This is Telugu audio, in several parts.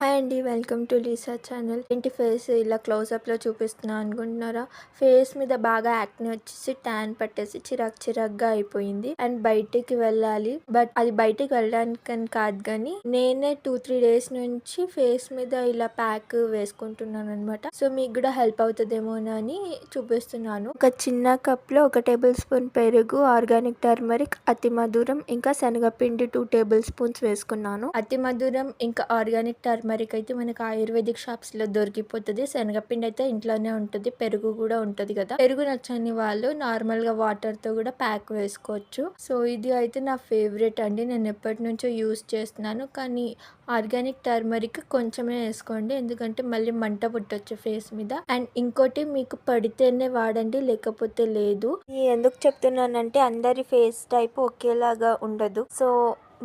I హాయ్ అండి వెల్కమ్ టు లీసా ఛానల్. ఏంటి ఫేస్? ఇలా క్లోజప్లో చూపిస్తున్నా అనుకుంటున్నారా? ఫేస్ మీద బాగా యాక్ని వచ్చేసి ట్యాన్ పట్టేసి చిరాక్ చిరాక్గా అయిపోయింది. అండ్ బయటికి వెళ్ళాలి. బట్ అది బయటికి వెళ్ళడానికి అని కాదు కానీ నేనే టూ త్రీ డేస్ నుంచి ఫేస్ మీద ఇలా ప్యాక్ వేసుకుంటున్నాను అనమాట సో మీకు కూడా హెల్ప్ అవుతుందేమో అని చూపిస్తున్నాను. ఒక చిన్న కప్లో ఒక టేబుల్ స్పూన్ పెరుగు ఆర్గానిక్ టర్మరిక్ అతి మధురం ఇంకా శనగపిండి టూ టేబుల్ స్పూన్స్ వేసుకున్నాను. అతి మధురం ఇంకా ఆర్గానిక్ టర్మరిక్ అయితే మనకు ఆయుర్వేదిక్ షాప్స్లో దొరికిపోతుంది. శనగపిండి అయితే ఇంట్లోనే ఉంటుంది. పెరుగు కూడా ఉంటుంది కదా. పెరుగు నచ్చని వాళ్ళు నార్మల్గా వాటర్తో కూడా ప్యాక్ వేసుకోవచ్చు. సో ఇది అయితే నా ఫేవరెట్ అండి. నేను ఎప్పటి నుంచో యూస్ చేస్తున్నాను. కానీ ఆర్గానిక్ టర్మరిక్ కొంచెమే వేసుకోండి. ఎందుకంటే మళ్ళీ మంట పుట్టొచ్చు ఫేస్ మీద. అండ్ ఇంకోటి మీకు పడితేనే వాడండి లేకపోతే లేదు. ఎందుకు చెప్తున్నానంటే అందరి ఫేస్ టైప్ ఒకేలాగా ఉండదు. సో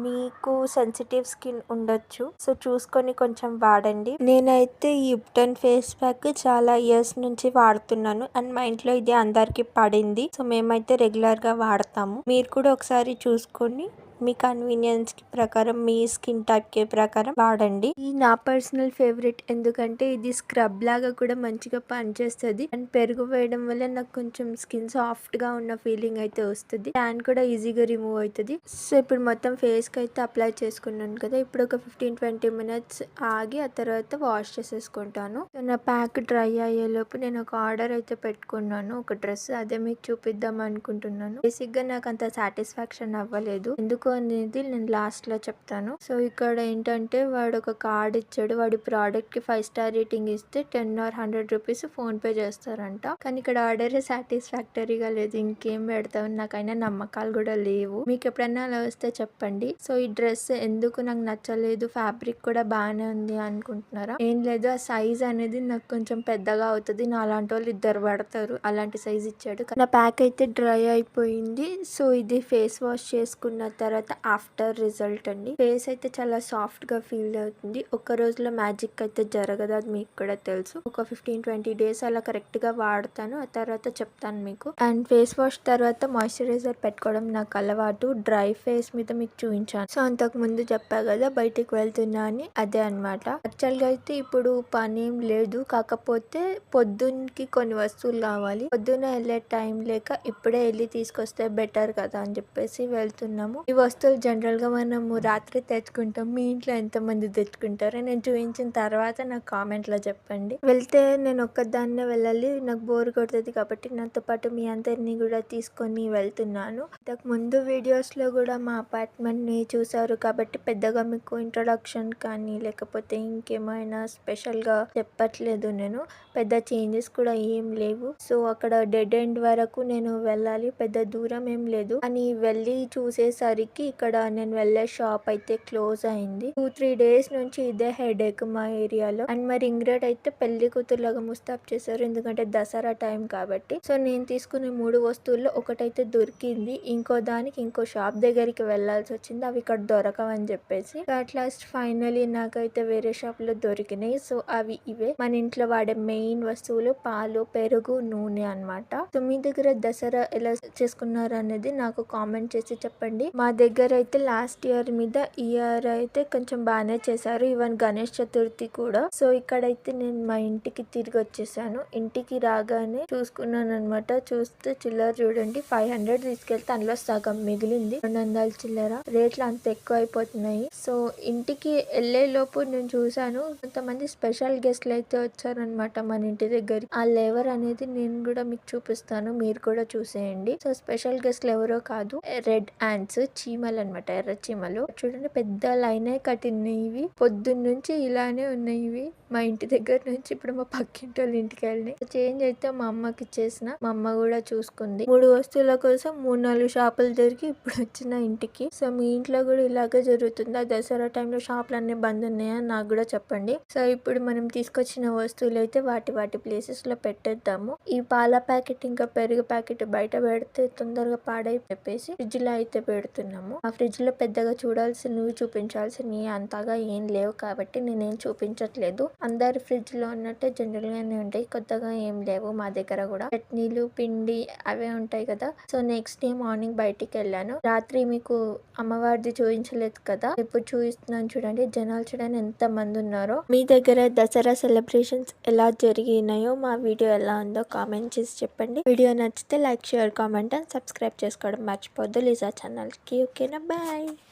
మీకు సెన్సిటివ్ స్కిన్ ఉండొచ్చు. సో చూసుకొని కొంచెం వాడండి. నేనైతే ఈ ఉప్టన్ ఫేస్ ప్యాక్ చాలా ఇయర్స్ నుంచి వాడుతున్నాను. అండ్ మా ఇంట్లో ఇది అందరికి పడింది. సో మేమైతే రెగ్యులర్గా వాడతాము. మీరు కూడా ఒకసారి చూసుకొని మీ కన్వీనియన్స్ ప్రకారం మీ స్కిన్ టైప్కి ప్రకారం వాడండి. ఈ నా పర్సనల్ ఫేవరెట్ ఎందుకంటే ఇది స్క్రబ్ లాగా కూడా మంచిగా పనిచేస్తుంది. అండ్ పెరుగు వేయడం వల్ల నాకు కొంచెం స్కిన్ సాఫ్ట్గా ఉన్న ఫీలింగ్ అయితే వస్తుంది. ట్యాన్ కూడా ఈజీగా రిమూవ్ అవుతుంది. సో ఇప్పుడు మొత్తం ఫేస్కి అయితే అప్లై చేసుకున్నాను కదా ఇప్పుడు ఒక ఫిఫ్టీన్ ట్వంటీ మినిట్స్ ఆగి ఆ తర్వాత వాష్ చేసేసుకుంటాను. నా ప్యాక్ డ్రై అయ్యేలోపు నేను ఒక ఆర్డర్ అయితే పెట్టుకున్నాను. ఒక డ్రెస్ అదే మీకు చూపిద్దాం అనుకుంటున్నాను. బేసిక్గా నాకు అంత సాటిస్ఫాక్షన్ అవ్వలేదు. ఎందుకు అనేది నేను లాస్ట్లో చెప్తాను. సో ఇక్కడ ఏంటంటే వాడు ఒక కార్డ్ ఇచ్చాడు. వాడి ప్రోడక్ట్కి ఫైవ్ స్టార్ రేటింగ్ ఇస్తే ten or hundred rupees PhonePe చేస్తారంట. కానీ ఇక్కడ ఆర్డర్ సాటిస్ఫాక్టరీగా లేదు. ఇంకేం పెడతావు? నాకైనా నమ్మకాలు కూడా లేవు. మీకు ఎప్పుడైనా అలా వస్తే చెప్పండి. సో ఈ డ్రెస్ ఎందుకు నాకు నచ్చలేదు? ఫ్యాబ్రిక్ కూడా బాగానే ఉంది అనుకుంటున్నారా? ఏం లేదు. ఆ సైజ్ అనేది నాకు కొంచెం పెద్దగా అవుతుంది. నా అలాంటి వాళ్ళు ఇద్దరు పడతారు. అలాంటి సైజ్ ఇచ్చాడు. నా ప్యాక్ అయితే డ్రై అయిపోయింది. సో ఇది ఫేస్ వాష్ చేసుకున్న తర్వాత తర్వాత ఆఫ్టర్ రిజల్ట్ అండి. ఫేస్ అయితే చాలా సాఫ్ట్గా ఫీల్ అవుతుంది. ఒక రోజులో మ్యాజిక్ అయితే జరగదు అది మీకు కూడా తెలుసు. ఒక ఫిఫ్టీన్ ట్వంటీ డేస్ అలా కరెక్ట్గా వాడతాను. ఆ తర్వాత చెప్తాను మీకు. అండ్ ఫేస్ వాష్ తర్వాత మాయిశ్చరైజర్ పెట్టుకోవడం నాకు అలవాటు. డ్రై ఫేస్ మీద మీకు చూపించాను. సో అంతకు ముందు చెప్పా కదా బయటికి వెళ్తున్నా అని అదే అనమాట యాక్చువల్గా అయితే ఇప్పుడు పని ఏం లేదు. కాకపోతే పొద్దున్నకి కొన్ని వస్తువులు కావాలి. పొద్దున్న వెళ్ళే టైం లేక ఇప్పుడే వెళ్ళి తీసుకొస్తే బెటర్ కదా అని చెప్పేసి వెళ్తున్నాము. ఈ వస్తువులు జనరల్గా మనము రాత్రి తెచ్చుకుంటాం. మీ ఇంట్లో ఎంతమంది తెచ్చుకుంటారో? నేను చూపించిన తర్వాత నాకు కామెంట్లో చెప్పండి. వెళ్తే నేను ఒక్కదాన్నే వెళ్ళాలి. నాకు బోర్ కొడుతుంది కాబట్టి నాతో పాటు మీ అందరినీ కూడా తీసుకొని వెళ్తున్నాను. ఇంతకు ముందు వీడియోస్లో కూడా మా అపార్ట్మెంట్ని చూసారు కాబట్టి పెద్దగా మీకు ఇంట్రొడక్షన్ కానీ లేకపోతే ఇంకేమైనా స్పెషల్గా చెప్పట్లేదు నేను. పెద్ద చేంజెస్ కూడా ఏం లేవు. సో అక్కడ డెడ్ ఎండ్ వరకు నేను వెళ్ళాలి. పెద్ద దూరం ఏం లేదు. అని వెళ్ళి చూసేసరికి ఇక్కడ నేను వెళ్ళే షాప్ అయితే క్లోజ్ అయింది. టూ త్రీ డేస్ నుంచి ఇదే హెడేక్ మా ఏరియాలో. అండ్ మరి ఇంగ్రేడ్ అయితే పెళ్ళి కూతురులాగా ముస్తాబ్ చేశారు. ఎందుకంటే దసరా టైం కాబట్టి. సో నేను తీసుకునే మూడు వస్తువుల్లో ఒకటైతే దొరికింది. ఇంకో దానికి ఇంకో షాప్ దగ్గరికి వెళ్ళాల్సి వచ్చింది. అవి ఇక్కడ దొరకవని చెప్పేసి. అట్ లాస్ట్ ఫైనలీ నాకైతే వేరే షాప్లో దొరికినాయి. సో అవి ఇవే. మన ఇంట్లో వాడే మెయిన్ వస్తువులు పాలు పెరుగు నూనె అన్నమాట. సో మీ దగ్గర దసరా ఎలా చేసుకున్నారు అనేది నాకు కామెంట్ చేసి చెప్పండి. మా దగ్గర అయితే లాస్ట్ ఇయర్ మీద ఈ ఇయర్ అయితే కొంచెం బాగానే చేశారు. ఈవెన్ గణేష్ చతుర్థి కూడా. సో ఇక్కడైతే నేను మా ఇంటికి తిరిగి వచ్చేసాను. ఇంటికి రాగానే చూసుకున్నాను అనమాట చూస్తే చిల్లర చూడండి ఫైవ్ హండ్రెడ్ తీసుకెళ్తే అందులో సగం మిగిలింది. రెండు వందల చిల్లర. రేట్లు అంత ఎక్కువ అయిపోతున్నాయి సో ఇంటికి వెళ్ళే లోపు నేను చూసాను కొంతమంది స్పెషల్ గెస్ట్లు అయితే వచ్చారనమాట మన ఇంటి దగ్గర ఆ లేవర్ అనేది నేను కూడా మీకు చూపిస్తాను. మీరు కూడా చూసేయండి. సో స్పెషల్ గెస్ట్లు ఎవరో కాదు. రెడ్ యాండ్స్ చీమలు అనమాట ఎర్ర చీమలు. చూడండి పెద్ద లైనే కట్టినాయి ఇవి పొద్దున్న నుంచి ఇలానే ఉన్నాయి ఇవి మా ఇంటి దగ్గర నుంచి ఇప్పుడు మా పక్కింటి వాళ్ళ ఇంటికి వెళ్ళినాయి. చేంజ్ అయితే మా అమ్మకి ఇచ్చేసిన. మా అమ్మ కూడా చూసుకుంది. మూడు వస్తువుల కోసం మూడు నాలుగు షాపులు దొరికి ఇప్పుడు వచ్చిన ఇంటికి. సో మీ ఇంట్లో కూడా ఇలాగే జరుగుతుందా. దసరా టైంలో షాపులు అన్ని బంద్ ఉన్నాయా నాకు కూడా చెప్పండి. సో ఇప్పుడు మనం తీసుకొచ్చిన వస్తువులు అయితే వాటి వాటి ప్లేసెస్లో పెట్టేద్దాము. ఈ పాల ప్యాకెట్ ఇంకా పెరుగు ప్యాకెట్ బయట పెడితే తొందరగా పాడై చెప్పేసి ఫ్రిడ్జ్లో అయితే పెడుతున్నాం. చూపిస్తున్నాము. ఆ ఫ్రిడ్జ్లో పెద్దగా చూడాల్సినవి చూపించాల్సినవి అంతగా ఏం లేవు కాబట్టి నేనేం చూపించట్లేదు. అందరి ఫ్రిడ్జ్లో ఉన్నట్టే జనరల్ గానే ఉంటాయి. కొత్తగా ఏం లేవు మా దగ్గర కూడా. చట్నీలు పిండి అవే ఉంటాయి కదా. సో నెక్స్ట్ డే మార్నింగ్ బయటికి వెళ్ళాను. రాత్రి మీకు అమ్మవారిది చూపించలేదు కదా. ఇప్పుడు చూపిస్తున్నాను చూడండి. జనాలు చూడండి ఎంత మంది ఉన్నారో. మీ దగ్గర దసరా సెలబ్రేషన్స్ ఎలా జరిగినాయో మా వీడియో ఎలా ఉందో కామెంట్ చేసి చెప్పండి. వీడియో నచ్చితే like share comment and subscribe చేసుకోవడం మర్చిపోద్దు లీజా ఛానల్కి Okay na, bye!